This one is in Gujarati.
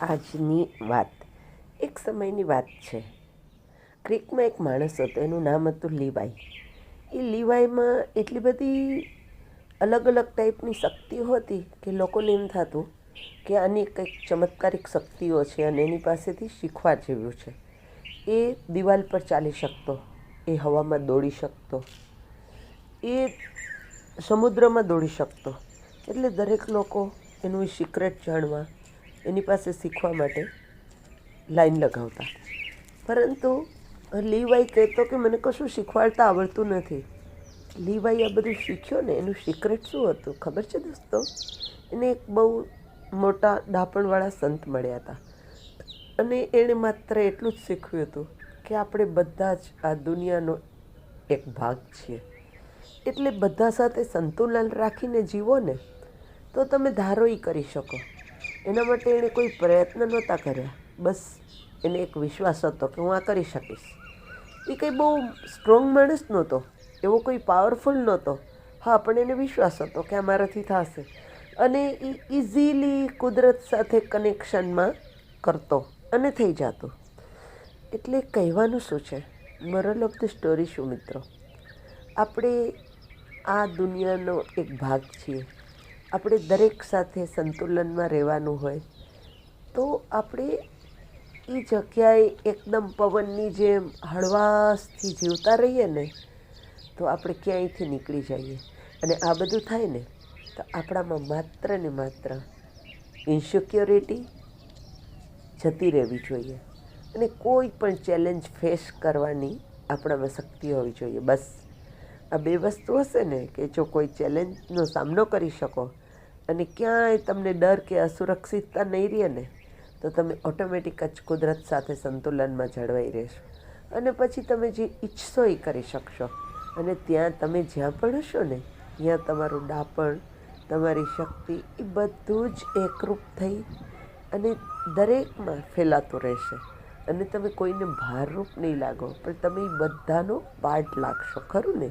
આજની વાત. એક સમયની વાત છે. ક્રિકમાં એક માણસ હતો, એનું નામ હતું લીવાઈ. એ લીવાઈમાં એટલી બધી અલગ અલગ ટાઈપની શક્તિઓ હતી કે લોકોને એમ થતું કે આની કંઈક ચમત્કારિક શક્તિઓ છે અને એની પાસેથી શીખવા જેવું છે. એ દિવાલ પર ચાલી શકતો, એ હવામાં દોડી શકતો, એ સમુદ્રમાં દોડી શકતો. એટલે દરેક લોકો એનું સિક્રેટ જાણવા એની પાસે શીખવા માટે લાઈન લગાવતા. પરંતુ લીવાઈ કહેતો કે મને કશું શીખવાડતા આવડતું નથી. લીવાઈ આ બધું શીખ્યો ને, એનું સિક્રેટ શું હતું? ખબર છે દોસ્તો? એને એક બહુ મોટા ડાપણવાળા સંત મળ્યા હતા. અને એણે માત્ર એટલું જ શીખવ્યું હતું કે આપણે બધા જ આ દુનિયાનો એક ભાગ છીએ. એટલે બધા સાથે સંતુલન રાખીને જીવો ને, તો તમે ધારો કરી શકો. એના માટે એણે કોઈ પ્રયત્ન નહોતા કર્યા. બસ, એને એક વિશ્વાસ હતો કે હું આ કરી શકીશ. એ કંઈ બહુ સ્ટ્રોંગ માણસ નહોતો, એવો કોઈ પાવરફુલ નહોતો. હા, પણ એને વિશ્વાસ હતો કે આ મારાથી થશે. અને એ ઇઝીલી કુદરત સાથે કનેક્શનમાં કરતો અને થઈ જતો. એટલે કહેવાનું શું છે? મરલ ઓફ ધ સ્ટોરી શું, મિત્રો? આપણે આ દુનિયાનો એક ભાગ છીએ. આપણે દરેક સાથે સંતુલનમાં રહેવાનું હોય, તો આપણે એ જગ્યાએ એકદમ પવનની જેમ હળવાશથી જીવતા રહીએ ને, તો આપણે ક્યાંયથી નીકળી જઈએ? અને આ બધું થાય ને, તો આપણામાં માત્ર ને માત્ર ઇન્સિક્યોરિટી જતી રહેવી જોઈએ. અને કોઈ પણ ચેલેન્જ ફેસ કરવાની આપણામાં શક્તિ હોવી જોઈએ. બસ. આ બે વસ્તુ હશે ને કે જો કોઈ ચેલેન્જનો સામનો કરી શકો અને ક્યાંય તમને ડર કે અસુરક્ષિતતા નહીં રહે ને, તો તમે ઓટોમેટિક જ કુદરત સાથે સંતુલનમાં જળવાઈ રહેશો. અને પછી તમે જે ઈચ્છશો એ કરી શકશો. અને ત્યાં તમે જ્યાં પણ હશો ને, ત્યાં તમારું ડાપણ, તમારી શક્તિ એ બધું જ એકરૂપ થઈ અને દરેકમાં ફેલાતું રહેશે. અને તમે કોઈને ભારરૂપ નહીં લાગો, પણ તમે એ બધાનો પાર્ટ લાગશો, ખરું ને?